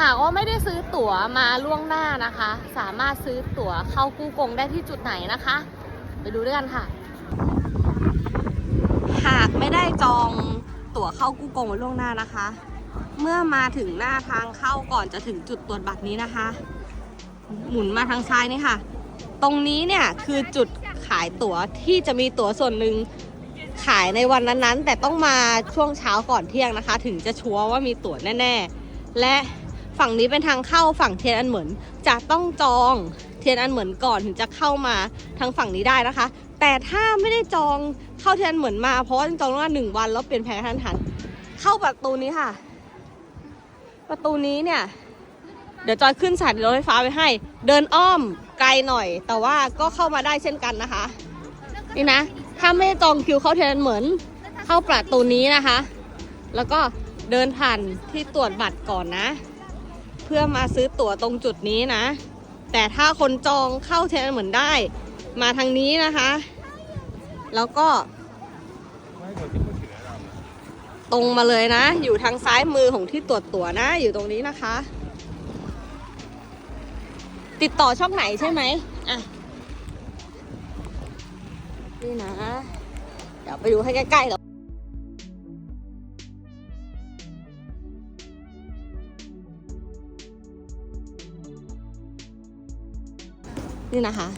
หากว่าไม่ได้ซื้อตั๋วมาล่วงหน้านะคะ สามารถซื้อตั๋วเข้ากู้กงได้ที่จุดไหนนะคะ ไปดูด้วยกันค่ะ หากไม่ได้จองตั๋วเข้ากู้กงไว้ล่วงหน้านะคะ เมื่อมาถึงหน้าทางเข้าก่อนจะถึงจุดตรวจบัตรนี้นะคะ หมุนมาทางซ้ายนี่ค่ะ ตรงนี้เนี่ยคือจุดขายตั๋วที่จะมีตั๋วส่วนหนึ่งขายในวันนั้นๆ แต่ต้องมาช่วงเช้าก่อนเที่ยงนะคะ ถึงจะชัวร์ว่ามีตั๋วแน่ ๆ และ ฝั่งนี้เป็นทางเข้าฝั่งเทียนอันเหมือนจะต้องจองเทียนอันเหมือนก่อนถึงจะเข้ามาทางฝั่งนี้ได้นะคะ แต่ถ้าไม่ได้จองเข้าเทียนอันเหมือนมาเพราะว่าจองล่วงหน้าหนึ่งวันแล้วเปลี่ยนแผนทันหันเข้าประตูนี้ค่ะ ประตูนี้เนี่ย เดี๋ยวจอยขึ้นสายรถไฟฟ้าไว้ให้ เดินอ้อมไกลหน่อย แต่ว่าก็เข้ามาได้เช่นกันนะคะ นี่นะ ถ้าไม่ได้จองคิวเข้าเทียนเหมือนเข้าประตูนี้นะคะ แล้วก็เดินผ่านที่ตรวจบัตรก่อนนะ พื่อมาซื้อตั๋วตรงจุดนี้นะ แต่ถ้าคนจองเข้าเทนเหมือนได้ มาทางนี้นะคะ แล้วก็ ตรงมาเลยนะ อยู่ทางซ้ายมือของที่ตรวจตั๋วนะ อยู่ตรงนี้นะคะ ติดต่อช่องไหนใช่ไหมอะนี่นะ เดี๋ยวไปดูให้ใกล้ๆแล้ว นี่นะคะ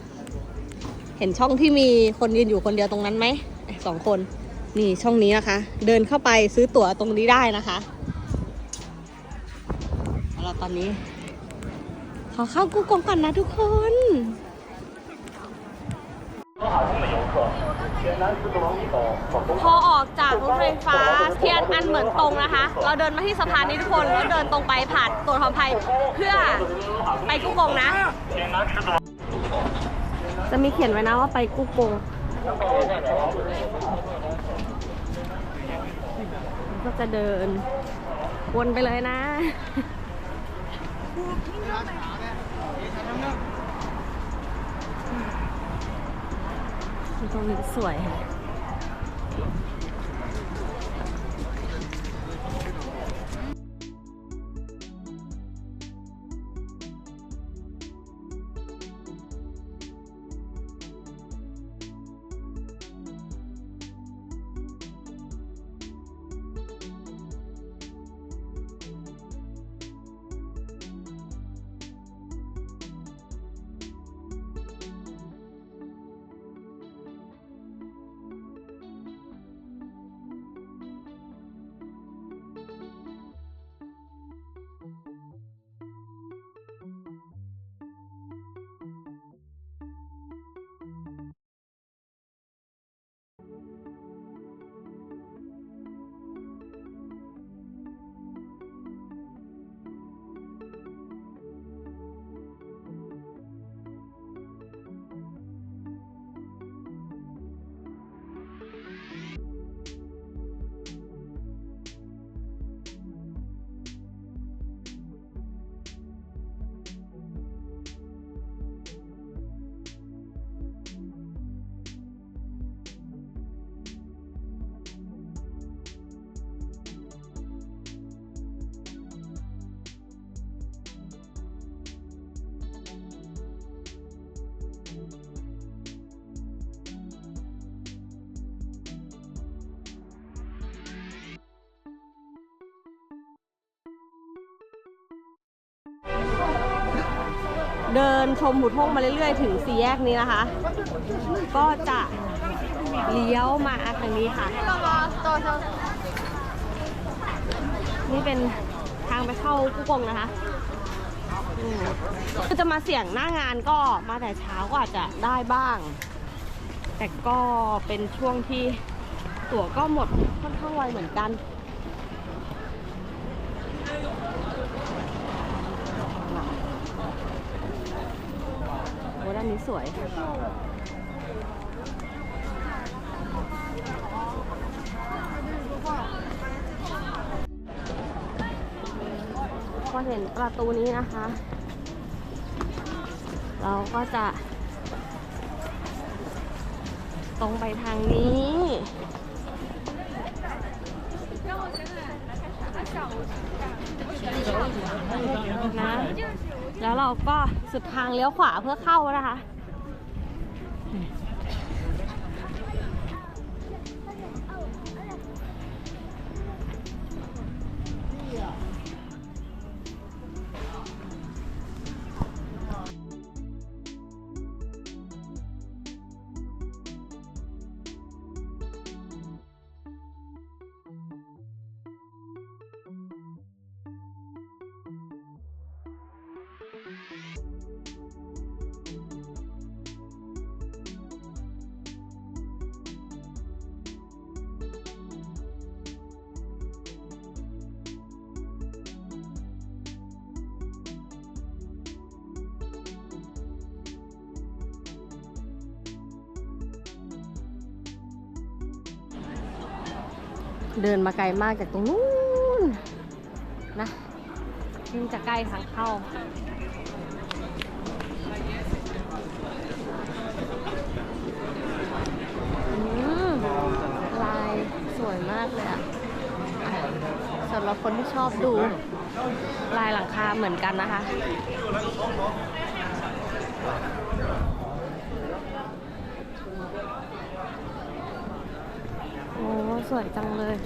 เห็นช่องที่มีคนยืนอยู่คนเดียวตรงนั้นไหมสองคนนี่ช่องนี้นะคะ เดินเข้าไปซื้อตั๋วตรงนี้ได้นะคะแล้วเราตอนนี้ ขอเข้ากูกงก่อนนะทุกคนพอออกจากรถไฟฟ้าเทียนอันเหมือนตรงนะคะ เราเดินมาที่สะพานนี้ทุกคนแล้วเดินตรงไปผ่านตัวทองไทยเพื่อไปกูกงนะ จะมีเขียนไว้นะว่าไปกูกงก็จะเดิน วนไปเลยนะตรงนี้สวยค่ะ เดินชมหุทงมาเรื่อยๆ ถึงสี่แยกนี้นะคะ ก็จะเลี้ยวมาทางนี้ค่ะ นี่เป็นทางไปเข้ากู้กงนะคะอืมคือจะมาเสี่ยงหน้างานก็มาแต่เช้าก็อาจจะได้บ้าง แต่ก็เป็นช่วงที่ตั๋วก็หมดค่อนข้างไวเหมือนกัน โอ้ด้านนี้ สวย พอเห็นประตูนี้นะคะ เราก็จะ ตรงไปทางนี้นะแล้วเราก็สุดทางเลี้ยวขวาเพื่อเข้านะคะ เดินมาไกลมากจากตรงนู้นนะ ยิ่งจะใกล้ทางเข้าลายสวยมากเลยอะอะสำหรับคนที่ชอบดู ลายหลังคาเหมือนกันนะคะโอ้สวยจังเลย